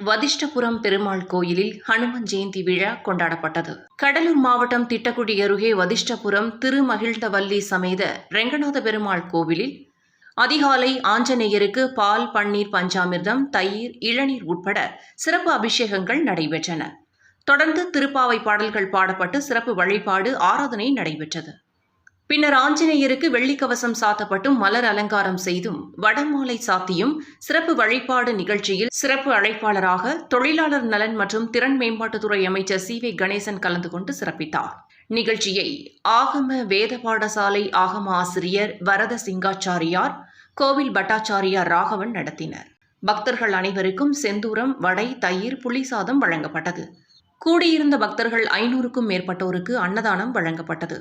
வதிஷ்டபுரம் பெருமாள் கோயிலில் ஹனுமன் ஜெயந்தி விழா கொண்டாடப்பட்டது. கடலூர் மாவட்டம் திட்டக்குடி அருகே வதிஷ்டபுரம் திருமகிழ்ந்தவல்லி சமேத ரெங்கநாத பெருமாள் கோவிலில் அதிகாலை ஆஞ்சநேயருக்கு பால் பன்னீர் பஞ்சாமிர்தம் தயிர் இளநீர் உட்பட சிறப்பு அபிஷேகங்கள் நடைபெற்றன. தொடர்ந்து திருப்பாவை பாடல்கள் பாடப்பட்டு சிறப்பு வழிபாடு ஆராதனை நடைபெற்றது. பின்னர் ஆஞ்சநேயருக்கு வெள்ளிக்கவசம் சாத்தப்பட்டும் மலர் அலங்காரம் செய்தும் வடமாலை சாத்தியும் சிறப்பு வழிபாடு நிகழ்ச்சியில் சிறப்பு அழைப்பாளராக தொழிலாளர் நலன் மற்றும் திறன் மேம்பாட்டுத்துறை அமைச்சர் சி வி கணேசன் கலந்து கொண்டு சிறப்பித்தார். நிகழ்ச்சியை ஆகம வேத பாடசாலை ஆகம ஆசிரியர் வரத சிங்காச்சாரியார் கோவில் பட்டாச்சாரியார் ராகவன் நடத்தினர். பக்தர்கள் அனைவருக்கும் செந்தூரம் வடை தயிர் புளிசாதம் வழங்கப்பட்டது. கூடியிருந்த பக்தர்கள் ஐநூறுக்கும் மேற்பட்டோருக்கு அன்னதானம் வழங்கப்பட்டது.